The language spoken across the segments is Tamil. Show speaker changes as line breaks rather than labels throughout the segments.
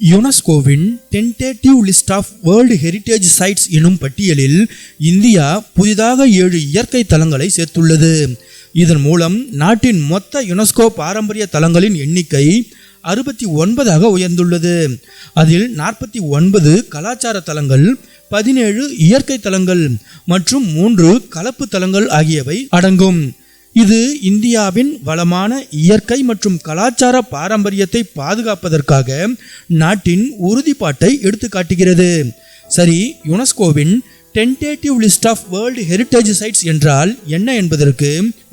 யுனெஸ்கோவின் tentative list of world heritage sites எனும் பட்டியலில் இந்தியா புதிதாக ஏழு இயற்கை தலங்களை சேர்த்துள்ளது. இதன் மூலம் நாட்டின் மொத்த யுனெஸ்கோ பாரம்பரிய தலங்களின் எண்ணிக்கை அறுபத்தி ஒன்பதாக உயர்ந்துள்ளது. அதில் நாற்பத்தி ஒன்பது கலாச்சார தலங்கள் பதினேழு இயற்கை தலங்கள் மற்றும் மூன்று கலப்பு தலங்கள் ஆகியவை அடங்கும். இது இந்தியாவின் வளமான இயற்கை மற்றும் கலாச்சார பாரம்பரியத்தை பாதுகாப்பதற்காக நாட்டின் உறுதிப்பாட்டை எடுத்துக்காட்டுகிறது. சரி யுனெஸ்கோவின் tentative list of world heritage sites என்றால் என்ன என்பதற்கு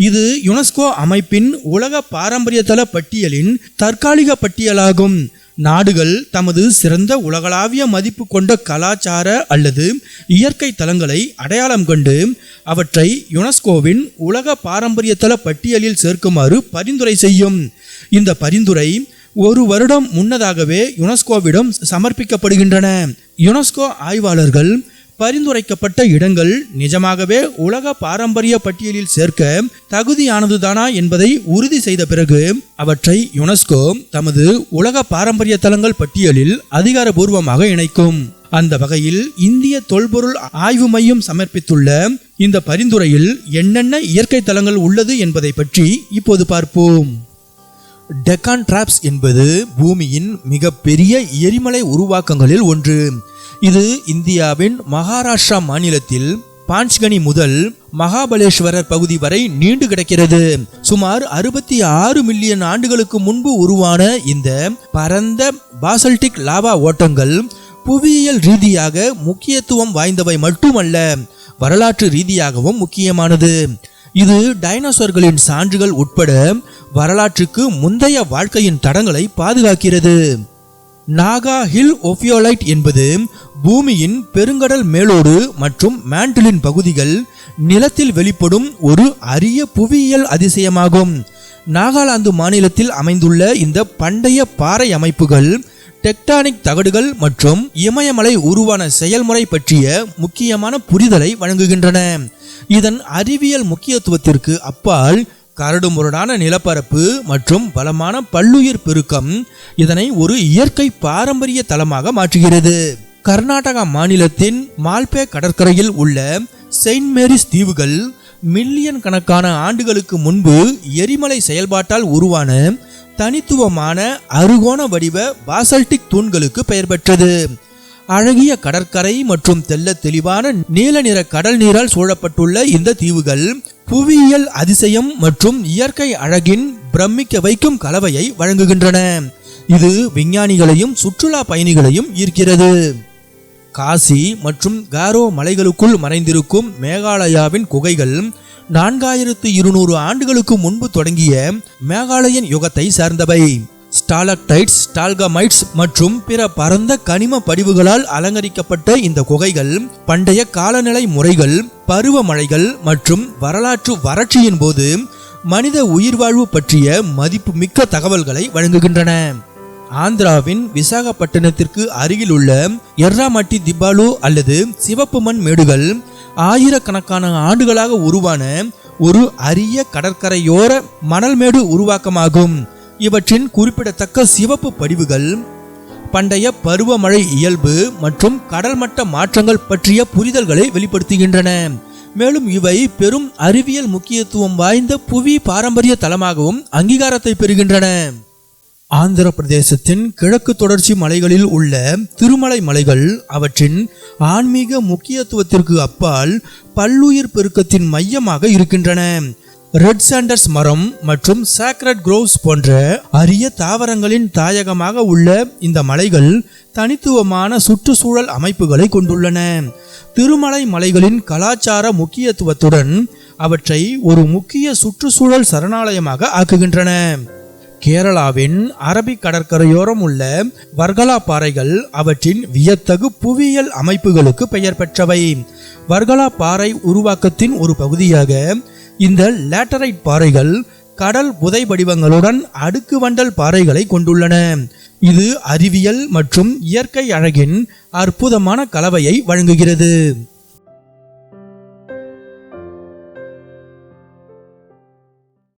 இது யுனெஸ்கோ அமைப்பின் உலக பாரம்பரியத்தல பட்டியலின் தற்காலிக பட்டியலாகும். நாடுகள் தமது சிறந்த உலகளாவிய மதிப்பு கொண்ட கலாச்சார அல்லது இயற்கை தலங்களை அடையாளம் கண்டு அவற்றை யுனெஸ்கோவின் உலக பாரம்பரியத்தல பட்டியலில் சேர்க்குமாறு பரிந்துரை செய்யும். இந்த பரிந்துரை ஒரு வருடம் முன்னதாகவே யுனெஸ்கோவிடம் சமர்ப்பிக்கப்படுகின்றன. யுனெஸ்கோ ஆய்வாளர்கள் பரிந்துரைக்கப்பட்ட இடங்கள் நிஜமாகவே உலக பாரம்பரிய பட்டியலில் சேர்க்க தகுதியானதுதானா என்பதை உறுதி செய்த பிறகு அவற்றை யுனெஸ்கோ தமது உலக பாரம்பரிய தலங்கள் பட்டியலில் அதிகாரபூர்வமாக இணைக்கும். அந்த வகையில் இந்திய தொல்பொருள் ஆய்வு மையம் சமர்ப்பித்துள்ள இந்த பரிந்துரையில் என்னென்ன இயற்கை தலங்கள் உள்ளது என்பதை பற்றி இப்போது பார்ப்போம். டெக்கான் டிராப்ஸ் என்பது பூமியின் மிகப்பெரிய எரிமலை உருவாக்கங்களில் ஒன்று. இது இந்தியாவின் மகாராஷ்டிரா மாநிலத்தில் பாஞ்ச்கனி முதல் மகாபலேஸ்வரர் பகுதி வரை நீண்டு கிடக்கிறது. சுமார் அறுபத்தி ஆறு மில்லியன் ஆண்டுகளுக்கு முன்பு உருவான இந்த பரந்த பாசல்டிக் லாவா ஓட்டங்கள் புவியியல் ரீதியாக முக்கியத்துவம் வாய்ந்தவை மட்டுமல்ல வரலாற்று ரீதியாகவும் முக்கியமானது. இது டைனோசர்களின் சான்றுகள் உட்பட வரலாற்றுக்கு முந்தைய வாழ்க்கையின் தடங்களை பாதுகாக்கிறது. நாகா ஹில் ஒஃபியோலைட் என்பது பூமியின் பெருங்கடல் மேலோடு மற்றும் மேண்டிலின் பகுதிகள் நிலத்தில் வெளிப்படும் ஒரு அரிய புவியியல் அதிசயமாகும். நாகாலாந்து மாநிலத்தில் அமைந்துள்ள இந்த பண்டைய பாறை அமைப்புகள் டெக்டானிக் தகடுகள் மற்றும் இமயமலை உருவான செயல்முறை பற்றிய முக்கியமான புரிதலை வழங்குகின்றன. இதன் அறிவியல் முக்கியத்துவத்திற்கு அப்பால் கரடுமுரடான நிலப்பரப்பு மற்றும் பலமான பல்லுயிர் பெருக்கம் இதனை ஒரு இயற்கை பாரம்பரிய தலமாக மாற்றுகிறது. கர்நாடகா மாநிலத்தின் மால்பே கடற்கரையில் உள்ள செயின்ட் மேரிஸ் தீவுகள் மில்லியன் கணக்கான ஆண்டுகளுக்கு முன்பு எரிமலை செயல்பாட்டால் உருவான தனித்துவமான அறுகோண வடிவ பாசல்டிக் தூண்களுக்கு பெயர் பெற்றது. அழகிய கடற்கரை மற்றும் தெல்ல தெளிவான நீல நிற கடல் நீரால் சூழப்பட்டுள்ள இந்த தீவுகள் புவியியல் அதிசயம் மற்றும் இயற்கை அழகின் பிரமிக்க வைக்கும் கலவையை வழங்குகின்றன. இது விஞ்ஞானிகளையும் சுற்றுலா பயணிகளையும் ஈர்க்கிறது. காசி மற்றும் காரோ மலைகளுக்குள் மறைந்திருக்கும் மேகாலயாவின் குகைகள் நான்காயிரத்து இருநூறு ஆண்டுகளுக்கு முன்பு தொடங்கிய மேகாலயன் யுகத்தை சார்ந்தவை. ஸ்டாலக்டைட்ஸ் ஸ்டால்கமைட்ஸ் மற்றும் பிற பரந்த கனிம படிவுகளால் அலங்கரிக்கப்பட்ட இந்த குகைகள் பண்டைய காலநிலை முறைகள் பருவமழைகள் மற்றும் வரலாற்று வறட்சியின் போது மனித உயிர்வாழ்வு பற்றிய மதிப்புமிக்க தகவல்களை வழங்குகின்றன. ஆந்திராவின் விசாகப்பட்டினத்திற்கு அருகில் உள்ள எர்ராமட்டி திபாலு அல்லது சிவப்பு மண் மேடுகள் ஆயிரக்கணக்கான ஆண்டுகளாக உருவான ஒரு அரிய கடற்கரையோர மணல்மேடு உருவாக்கமாகும். இவற்றின் குறிப்பிடத்தக்க சிவப்பு படிவுகள் பண்டைய பருவமழை இயல்பு மற்றும் கடல்மட்ட மாற்றங்கள் பற்றிய புரிதல்களை வெளிப்படுத்துகின்றன. மேலும் இவை பெரும் அறிவியல் முக்கியத்துவம் வாய்ந்த புவி பாரம்பரிய தலமாகவும் அங்கீகாரத்தை பெறுகின்றன. ஆந்திர பிரதேசத்தின் கிழக்கு தொடர்ச்சி மலைகளில் உள்ள திருமலை மலைகள் அவற்றின் ஆன்மீக முக்கியத்துவத்திற்கு அப்பால் பல்லுயிர் பெருக்கத்தின் மையமாக இருக்கின்றன. ரெட் சாண்டர்ஸ் மரம் மற்றும் சாக்ரட் குரோவ்ஸ் போன்ற அரிய தாவரங்களின் தாயகமாக உள்ள இந்த மலைகள் தனித்துவமான சுற்றுச்சூழல் அமைப்புகளை கொண்டுள்ளன. திருமலை மலைகளின் கலாச்சார முக்கியத்துவத்துடன் அவற்றை ஒரு முக்கிய சுற்றுச்சூழல் சரணாலயமாக ஆக்குகின்றன. கேரளாவின் அரபிக் கடற்கரையோரம் உள்ள வர்கலா பாறைகள் அவற்றின் வியத்தகு புவியியல் அமைப்புகளுக்கு பெயர் பெற்றவை. வர்கலா பாறை உருவாக்கத்தின் ஒரு பகுதியாக இந்த லேட்டரைட் பாறைகள் கடல் புதை வடிவங்களுடன் அடுக்கு வண்டல் பாறைகளை கொண்டுள்ளன. இது அறிவியல் மற்றும் இயற்கை அழகின் அற்புதமான கலவையை வழங்குகிறது.